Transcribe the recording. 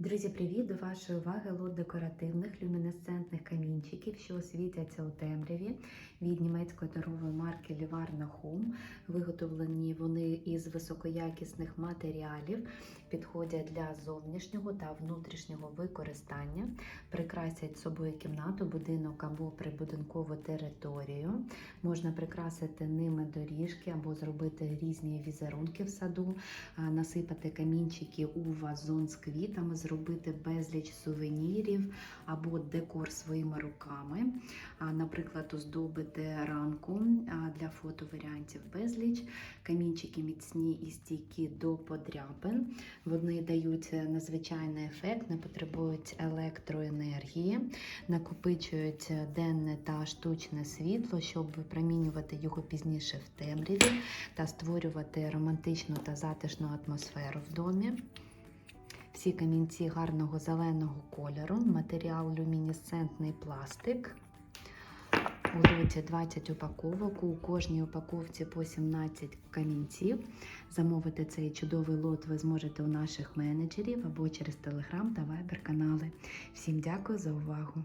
Друзі, привіт! До вашої уваги лот декоративних люмінесцентних камінчиків, що світяться у темряві від німецької торгової марки Livarno Home. Виготовлені вони із високоякісних матеріалів, підходять для зовнішнього та внутрішнього використання, прикрасять собою кімнату, будинок або прибудинкову територію. Можна прикрасити ними доріжки або зробити різні візерунки в саду, насипати камінчики у вазон з квітами, зробити безліч сувенірів або декор своїми руками. Наприклад, оздобити ранку для фотоваріантів безліч. Камінчики міцні і стійкі до подряпин. Вони дають надзвичайний ефект, не потребують електроенергії, накопичують денне та штучне світло, щоб випромінювати його пізніше в темряві та створювати романтичну та затишну атмосферу в домі. Всі камінці гарного зеленого кольору, матеріал люмінесцентний пластик. У лоті 20 упаковок, у кожній упаковці по 17 камінців. Замовити цей чудовий лот ви зможете у наших менеджерів або через телеграм та вайбер канали. Всім дякую за увагу!